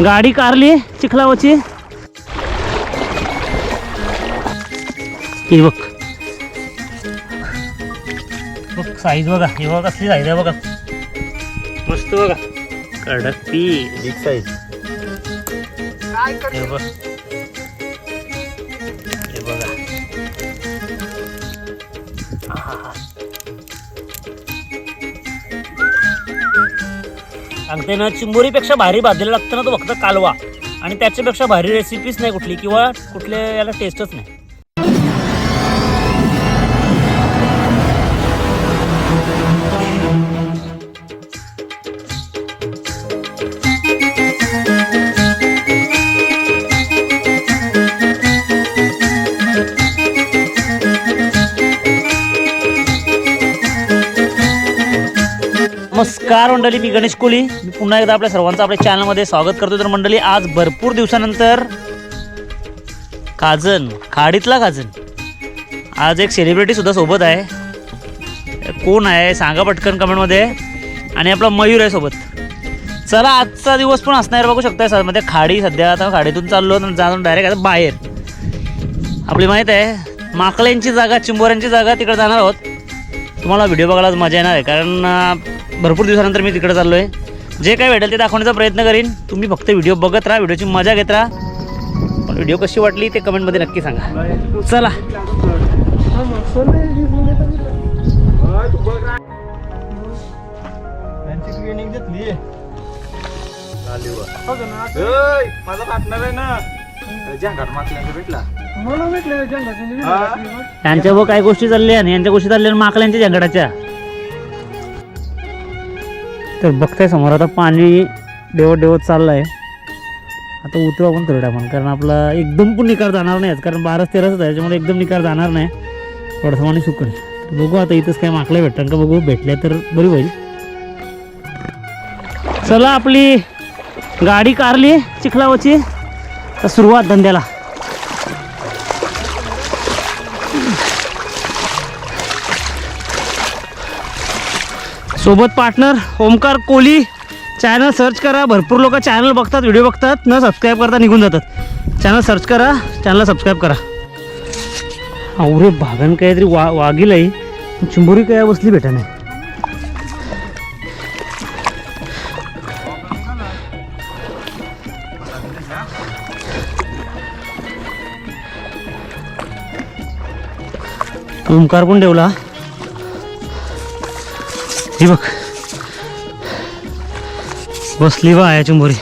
गाडी कारली चिखलावची ही बघ. बघ साईज बघा. ही बघा कसली साईज आहे बघा. मस्त बघा. कडक बिग साईज सांगते ना चिंबोरीपेक्षा भारी भाजलेला लागतं ना तो फक्त कालवा. आणि त्याच्यापेक्षा भारी रेसिपीच नाही कुठली किंवा कुठल्या याला टेस्टच नाही. नमस्कार मंडळी मी गणेश कोली. मी पुन्हा एकदा आपल्या सर्वांचं आपल्या चॅनलमध्ये स्वागत करतो तर मंडळी आज भरपूर दिवसानंतर काजन खाडीतला काजन. आज एक सेलिब्रिटी सुद्धा सोबत आहे. कोण आहे सांगा पटकन कमेंटमध्ये. आणि आपला मयूर आहे सोबत. चला आजचा दिवस पण असणार बघू शकताय. सरमध्ये खाडी सध्या आता खाडीतून चाललो आणि जाऊन डायरेक्ट आता बाहेर. आपली माहीत आहे माकड्यांची जागा चिंबोऱ्यांची जागा तिकडे जाणार आहोत. तुम्हाला व्हिडिओ बघायला मजा येणार आहे. कारण भरपूर दिवसानंतर मी तिकडे चाललो आहे जे काय भेटेल ते दाखवण्याचा प्रयत्न करीन. तुम्ही फक्त व्हिडिओ बघत राहा व्हिडिओची मजा घेत राहा. पण व्हिडिओ कशी वाटली ते कमेंटमध्ये नक्की सांगा. चला. त्यांची ट्रेनिंग घेतली. माझा पार्टनर आहे ना. जंगाट माकल्यांचा भेटला. यांच्या व काय गोष्टी चालल्या आणि यांच्या गोष्टी चालल्या माकड्यांच्या झंगडाच्या तर बघताय समोर. आता पाणी देवत देवत आहे आता उतरू आपण थोड्या आपण कारण आपला एकदम पण निकार जाणार नाही कारण बाराच तेराच आहे त्याच्यामुळे एकदम निकार जाणार नाही. थोडंसं पाणी सुकल. तर बघू आता इथंच काय माकल्या भेटतात का बघू भेटल्या तर बरी होईल. चला आपली गाडी कारली चिखलावची तर सुरुवात धंद्याला. सोबत partner Omkar Kohli. Channel search करा. भरपूर लोक चॅनल बघतात व्हिडिओ बघतात. न सबस्क्राईब करता निघून जातात. चॅनल सर्च करा. चॅनलला सबस्क्राईब करा. अवरे भागन काहीतरी वा वागीलाही चिंबोरी काय बसली भेटा नाही ओमकार पण ठेवला. ही बघ. बसली बा या चिंबोरी.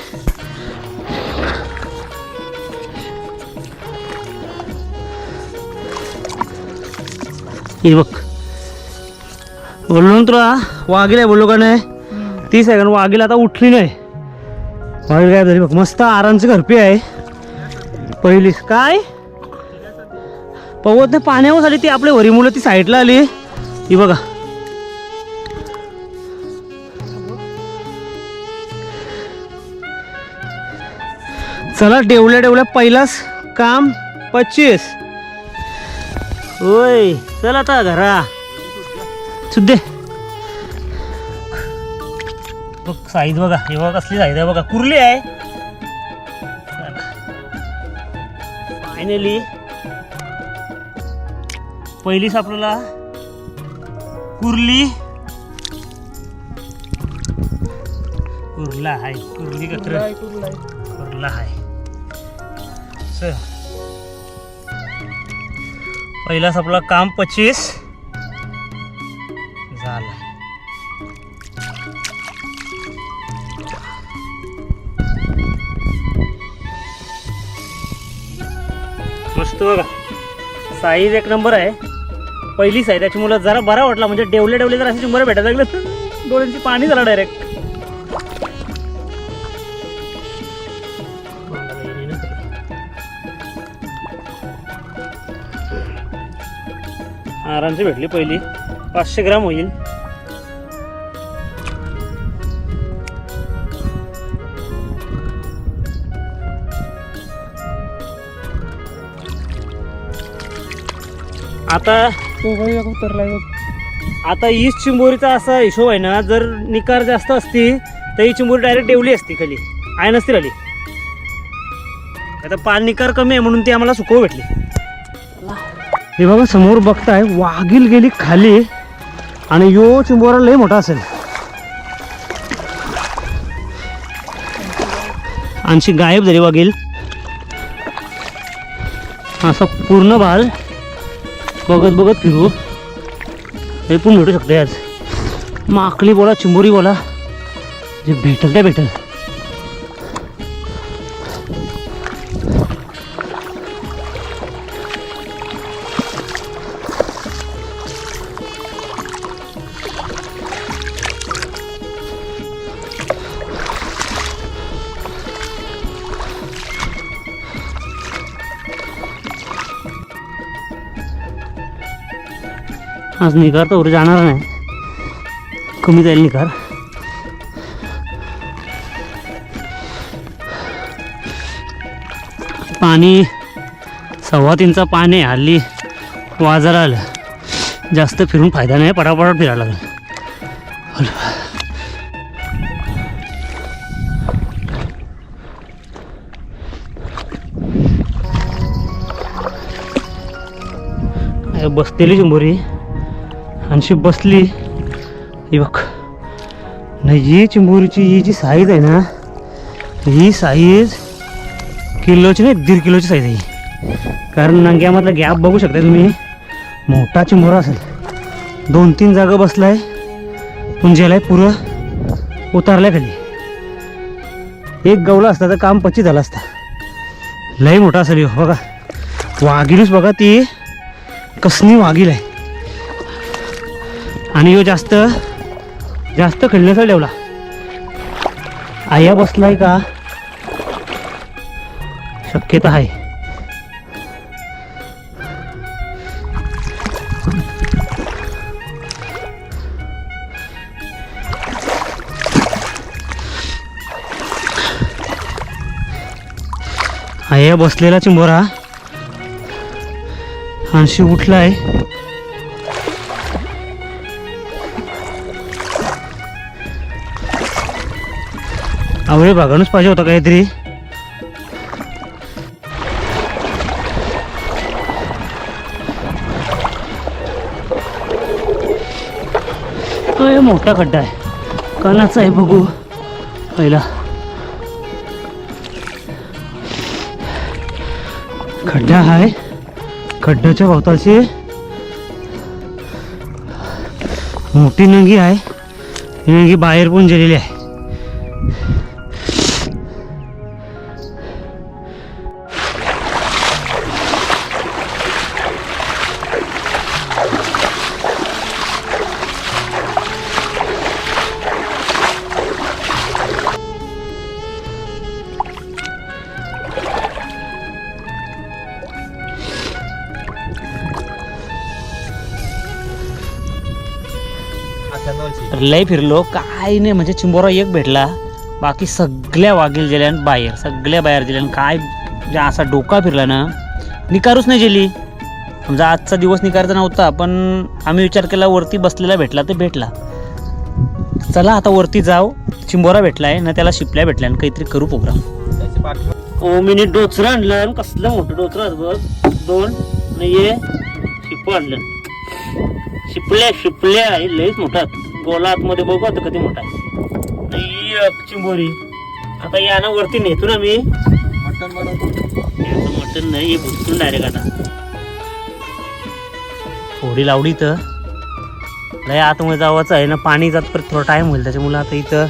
ही बघ. बोललो ना तुला वाघीला बोललो का नाही? तीस आहे कारण वाघीला आता उठली नाही. वाघीला काय झाली बघ मस्त आरामची घरपी आहे. पहिली काय? पवत नाही पाण्यावर आली ती आपल्या वरी मुलं ती साईडला आली. ही बघा. चला डेवल्या डेवल्या पहिलाच काम पच्चीस. होय चल आता घरा. सुद्दे बघ साईज बघा हे बघा कसली साईज आहे बघा कुर्ली आहे. फायनली पहिलीच आपल्याला कुर्ली. कुर्ला आहे कुर्ली कत्र. कुर्ला आहे चल. पहिलाच आपला काम पच्चीस. झाला. मस्त बघा. साईज एक नंबर आहे. पहिली साईज मुलं जरा बरा वाटला. म्हणजे डेवले डेवले जर असे शंभर भेटायला लागलं तर डोळ्यांची पाणी झालं डायरेक्ट आरामची भेटली पहिली. पाचशे ग्राम होईल. आता आता हीच चिंबोरीचा असा हिशोब आहे ना जर निकार जास्त असती तर ही चिंबोरी डायरेक्ट डेवली असती खाली. आहे नसती राली आता पाल निकार कमी आहे म्हणून ती आम्हाला सुकव भेटली. हे बघा समोर बघताय वाघील गेली खाली आणि यो चिंबोरा लय मोठा असेल. आणखी गायब झाली वाघील. असा पूर्ण भाल बघत बघत फिरू. हे पण भेटू शकते आज. माकली बोला चिंबोरी बोला. जे भेटल त्या भेटल. आज निकार तर उद्या जाणार नाही. कमी जाईल निकार पाणी सव्वा तीनचा पाणी हल्ली वाजार आलं. जास्त फिरून फायदा नाही पटापट फिरायला लागेल. बसतेली बसलेली शंभरी. आणि बसली. ही बघ. नाही ही चिंबोरीची ही जी साईज आहे ना ही साईज किलोची नाही दीड किलोची साईज आहे ही. कारण नंग्यामधला गॅप बघू शकता तुम्ही. मोठा चिंबोरा असेल. दोन तीन जागा बसलाय. आहे पुरं उतारल्या खाली. एक गवला असता तर काम पच्ची झालं असतं. लय मोठा असेल बघा. वाघीलच बघा ती कसनी वाघील आहे. आणि यो जास्त जास्त खेळण्याचा ठेवला आया बसलाय का? शक्यता आहे. आया बसलेला चिंबोरा. आणशी उठलाय. आवळे भागानच पाहिजे होता काहीतरी. तो हे मोठा खड्डा आहे. कानाचा आहे बघू. पहिला. खड्डा आहे. खड्ड्याच्या भोवतालशी मोठी नंगी आहे. ही नंगी बाहेर पण गेलेली आहे. लय फिरलो काय नाही म्हणजे चिंबोरा एक भेटला. बाकी सगळ्या वागील गेल्यान बाहेर सगळ्या बाहेर गेल्यान काय म्हणजे असा डोका फिरला ना निकारूच नाही गेली. समजा आजचा दिवस निकारचा नव्हता पण आम्ही विचार केला वरती बसलेला भेटला तर भेटला. चला आता वरती जाऊ. चिंबोरा भेटलाय ना त्याला शिपल्या भेटल्या आणि काहीतरी करू प्रोग्राम ओ मी डोचरं आणलं आणि कसलं मोठं डोचरं बघ. दोन नाही ये शिप आणलं. शिपल्या शिपल्या हे लयच मोठात गोला आतमध्ये बघू आता कधी मोठा आहे. आणि एक चिंबोरी. आता या ना वरती नेतो ना मी. मटण बनवतो. मटन नाही भुसकून डायरेक्ट आता. थोडी लावली तर लय आतमध्ये जावाचं आहे ना पाणी जात परत थोडा टाइम होईल त्याच्यामुळे आता इथं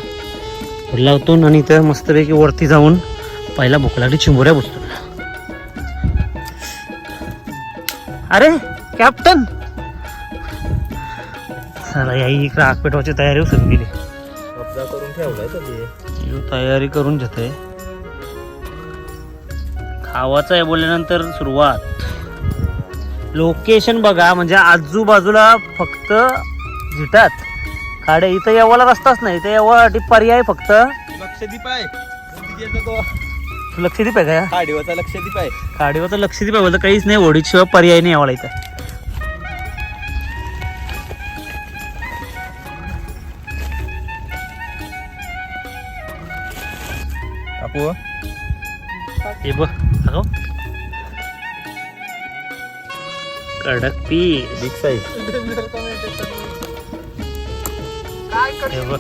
लावतो आणि इथं मस्तपैकी वरती जाऊन पहिला भूक लागली चिंबोऱ्या बसतो अरे कॅप्टन चला या इकडे आग पेटवायची तयारी केली कब्जा करून ठेवलाय ते तयारी करून घेतोय. खावाचं आहे बोलल्यानंतर सुरुवात. लोकेशन बघा म्हणजे आजूबाजूला फक्त झिटात खाडे इथं यावाला रस्ताच नाही इथं यावासाठी पर्याय फक्त. लक्षदीप आहे. लक्षदीप आहे का? खाडीवाचा लक्षदीप आहे. खाडीवर तर लक्षदीप आहे बोलतं काहीच नाही ओढीशिवाय पर्याय नाही यावाला इथं. हे बघ अगं. कडक पीस. बिग साईज हे बघ.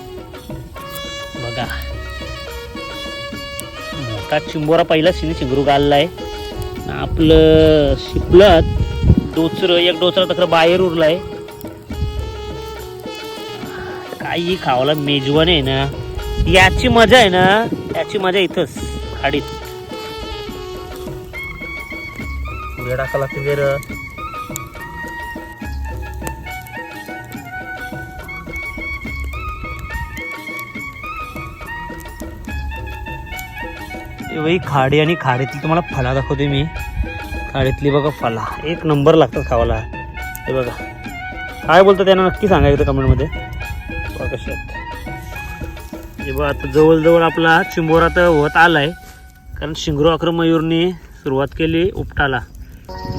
बघा. मोठा चिंबोरा पहिला सिने चिंगरू घाललाय आपलं शिपलत डोचरं एक डोचरा तक्र बाहेर उरलाय. काही खावाला मेजवान आहे ना. याची मजा आहे ना याची मजा इथंच खाडीत. पुढे टाका लागते जर बाई खाडी आणि खाडीतली तुम्हाला फला दाखवते मी। खाडीतली बघा फला। एक नंबर लागतात खावाला हे बघा काय बोलतं त्यांना नक्की सांगा एकदा कमेंटमध्ये कसे हे बघा आता जवळजवळ आपला चिंबोरा तर होत आलाय कारण शिंगरू अक्रम मयूरने सुरुवात केली उपटाला.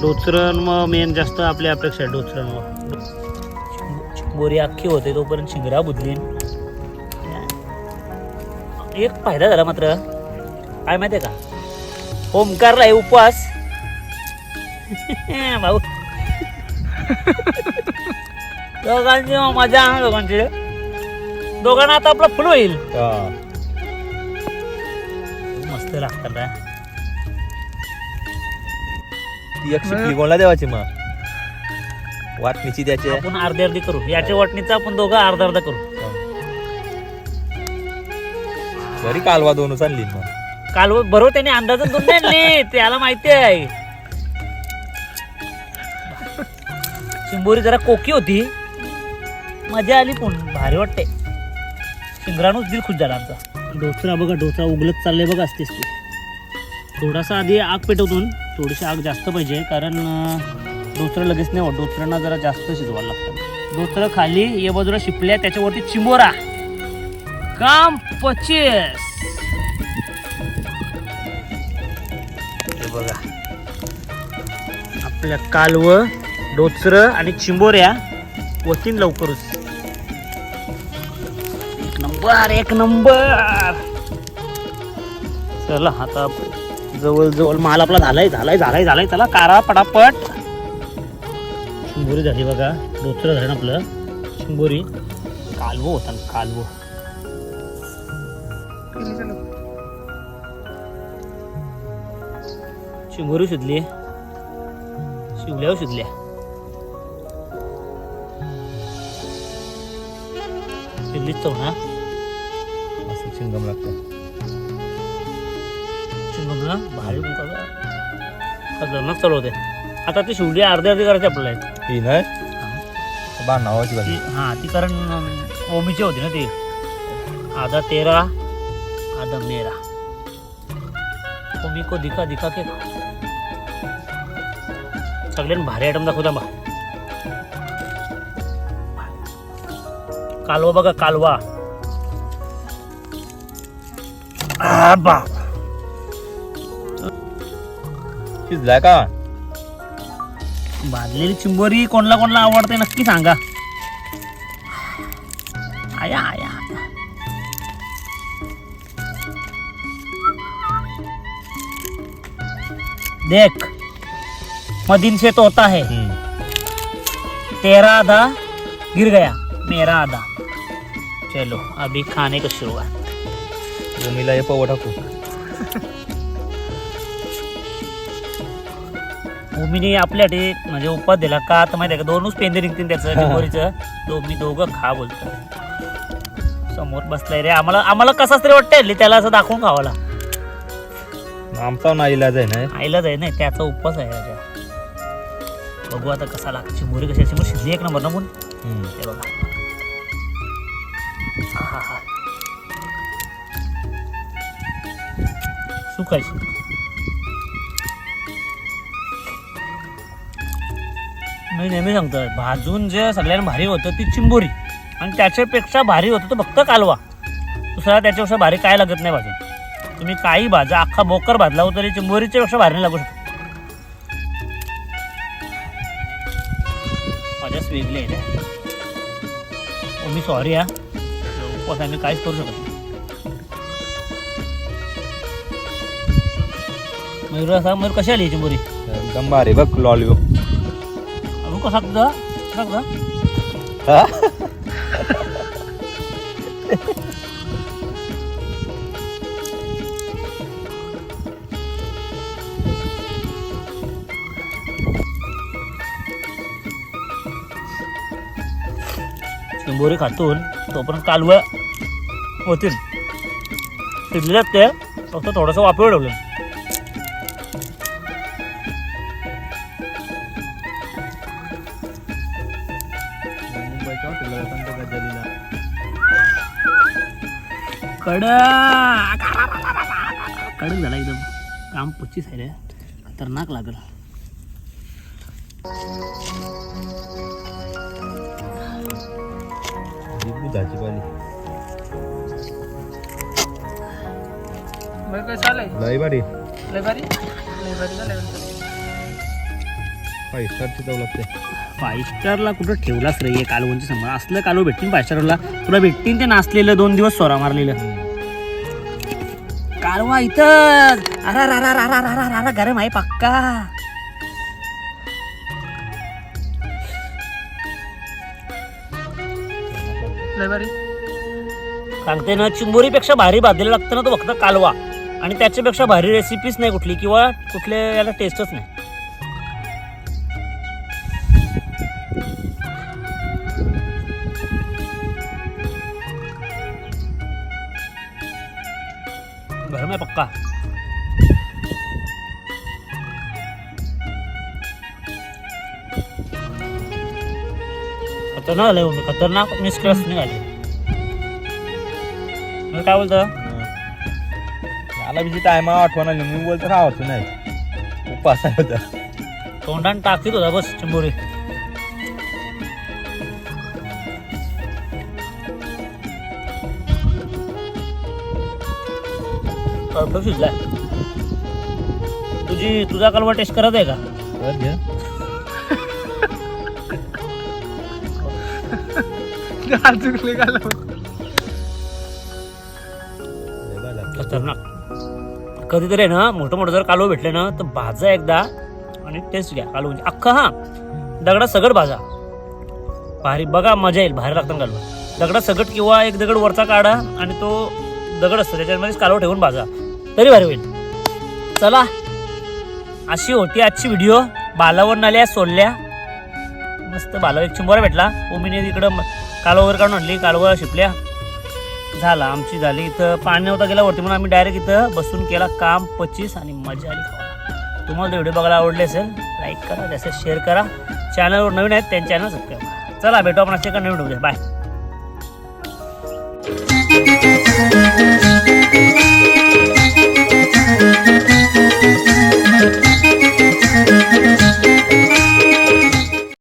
डोचरण मग मेन जास्त आपली अपेक्षा आहे डोचरण मग चिंबोरी अख्खी होते तोपर्यंत शिंगरा बुदलीन एक फायदा झाला मात्र. काय माहितीये का? ओमकारला आहे उपवास. भाऊ. दोघांची मजा आहे दोघांची? दोघांना आता आपलं फुल होईल. मस्त लागतात. ती एक शिकली कोणला देवाची मग. वाटणीची त्याची. आपण अर्धी अर्धी करू. याच्या वाटणीचा आपण दोघं अर्धा अर्धा करू. घरी कालवा दोन चालली मग. काल बरोबर त्याने अंदाजच दोन आणली. त्याला माहिती आहे. चिंबोरी जरा कोकी होती. मजा आली पण भारी वाटते. शिंगरानूच दिल खुश झाला आमचा. डोचरा बघा डोचरा उगलत चाललंय बघा असतेच ते. थोडासा आधी आग पेटवतून. थोडीशी आग जास्त पाहिजे कारण अं, लगेच नाही होत. डोचऱ्यांना जरा जास्त शिजवायला लागतं. डोसरं खाली या बाजूला शिपल्या त्याच्यावरती चिंबोरा काम पचीस. बघा. आपल्या कालवं डोचरं आणि चिंबोऱ्या वतीन लवकरच. एक नंबर एक नंबर. चला आता जवळ जवळ माल आपला झालाय झालाय झालाय झालाय. त्याला कारा पटापट. शिंबोरी झाली बघा. डोचरं झालं ना आपलं. शिंबोरी. कालवो होता ना शिंबोरी शिजली. शिवल्यावर शिजल्या. शिजलीच चव ना. असं चिंगम लागतं शिंगमला भारी खतरनाक चालू होते. आता ती शिवली अर्धी अर्धी करायची आपल्याला. ही नाही? बाण नावाची ती भाजी हां ती कारण ओमीची होती ना ती. आधा तेरा आधा मेरा. ओमी को दिखा दिखा के सगळ्यांनी भारी आयटम दाखवता बा कालवा बघा कालवा. बा शिजलाय का? भाजलेली चिंबोरी कोणला कोणला आवडते नक्की सांगा. आया आया. देख मदीन से तो होता है तेरा आधा गिर गया मेरा आधा. चलो अभी खाने का शुरुआत भूमीला हे पव टाकू भूमीने आपल्यासाठी म्हणजे उपवास दिला. का आता माहिती आहे का? दोनच पेंदे निघतील त्याचं डिंगोरीचं तो मी दोघं खा बोलतो समोर बसलाय रे. आम्हाला आम्हाला कसाच तरी वाटतंय त्याला असं दाखवून खावाला आमचा ना इलाज आहे ना? आईला जाय नाही त्याचा उपवास आहे राजा बघू आता कसा लागतो चिंबोरी कशी चिंबोरी शिजली एक नंबर ना पण. हे बघा. શું मी नेहमी सांगतो भाजून जे सगळ्यांना भारी होतं ती चिंबोरी. आणि त्याच्यापेक्षा भारी होतं तो फक्त कालवा. दुसरा त्याच्यापेक्षा भारी काय लागत नाही भाजून. तुम्ही काही भाजा अख्खा बोकर भाजला हो तरी चिंबोरीच्या पेक्षा भारी नाही लागू शकतो. मजाच वेगळी आहे मी सॉरी हा. उपवास आम्ही काहीच करू शकत मयूर असा मयूर कशी आली चिंबोरी? एकदम भारी बघ लॉलीपॉप तुझा चिंबोरी खातून तोपर्यंत कालवं होतील. शिजलेत ते फक्त थोडंसं वापरू ठेवलं कडक. कडक झाला एकदम. काम पच्चीस आहे रे. खतरनाक लागल. ही दुधाची पाली मग काय चालय लय भारी लय भारी लय भारी झालं फाईव्ह लागते फाईव्ह स्टारला कुठं ठेवलाच रे? कालवणच्या समोर असलं कालव भेटतील फाईव्ह स्टारला तुला भेटतील ते नाचलेलं दोन दिवस सोरा मारलेलं. कालवा इथं. अरा रा रा रा रा रा रा रा गरम आहे पक्का. लय भारी. सांगते ना चिंबोरीपेक्षा भारी भाजलेलं लागतं ना तो फक्त कालवा. आणि त्याच्यापेक्षा भारी रेसिपीच नाही कुठली किंवा कुठल्या याला टेस्टच नाही. गरम आहे पक्का खतरनाक आलंय हो मी खतरनाक निष्कर्ष निघाले मग काय बोलतं मला बिजी टायमा आठवण आली मी बोलतो राहावचं नाही उपास आहे होता तोंडाने टाकीत होता बस चिंबोरी तुझी तुझा कालवा टेस्ट करत आहे का? चुकले. खतरनाक. कधीतरी आहे ना मोठं मोठं जर कालवं भेटले ना तर भाजा एकदा आणि टेस्ट घ्या कालवून. अख्खा हा दगडात सगट भाजा. भारी बघा मजा येईल भारी लागतं कालवा. दगडात सगट किंवा एक दगड वरचा काढा आणि तो दगड असतो त्याच्यामध्येच कालवा ठेवून भाजा. तरी भारी होईल. चला. अशी होती आजची व्हिडिओ बालावर नाल्या सोडल्या मस्त बालावर एक चिंबोरा भेटला. ओमीने तिकडं म- कालवा वगैरे काढून आणली. कालवा शिपल्या. झाला. आमची झाली इथं. पाणी नव्हता गेला वरती म्हणून आम्ही डायरेक्ट इथं बसून केला काम पच्चीस आणि मजा आली. तुम्हाला व्हिडिओ बघायला आवडले असेल लाईक करा त्याचं शेअर करा. चॅनलवर नवीन आहेत त्यांच्या चॅनल सबस्क्राईब करा. चला भेटू आपण असे का नवीन व्हिडिओ बाय